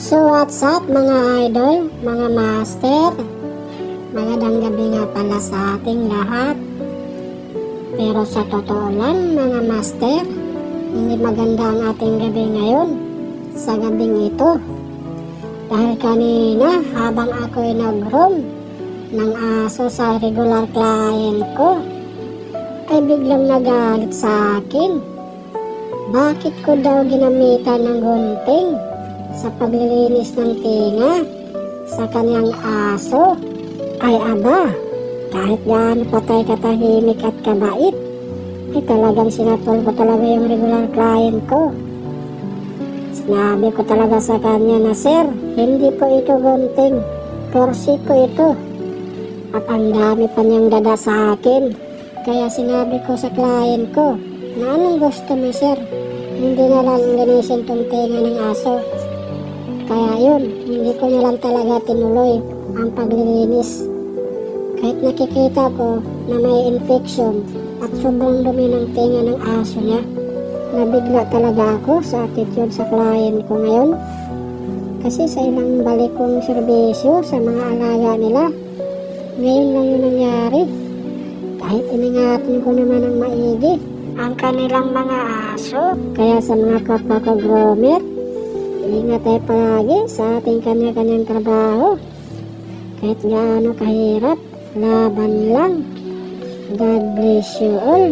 So what's up mga idol, mga master? Magandang gabi nga pala sa ating lahat. Pero sa totoo lang mga master, hindi maganda ang ating gabi ngayon sa gabing ito. Dahil kanina habang ako'y nag-roam ng aso sa regular client ko, ay biglang nagalit sa akin. Bakit ko daw ginamitan ng gunting sa paglilinis ng tinga sa kanyang aso? Ay aba, kahit gaano patay katahimik at kabait, ay talagang sinapol ko talaga yung regular client ko. Sinabi ko talaga sa kanya na, Sir, hindi po ito gunting, porsi po ito. At ang dami pa niyang dada sa akin. Kaya sinabi ko sa client ko, na anong gusto mo, Sir? Hindi na lang linisin tong tinga ng aso. Kaya yun, hindi ko na lang talaga tinuloy ang paglilinis. Kahit nakikita ko na may infection at sobrang dumi ng tinga ng aso niya, nabigla talaga ako sa attitude sa client ko ngayon. Kasi sa ilang balik kong serbisyo sa mga alaga nila, ngayon lang yun nangyari. Kahit iningatan ko naman ang maigi ang kanilang mga aso. Kaya sa mga kapwa ko groomer, ingat tayo palagi sa ating kanya-kanyang trabaho. Kahit gaano kahirap, laban lang. God bless you all.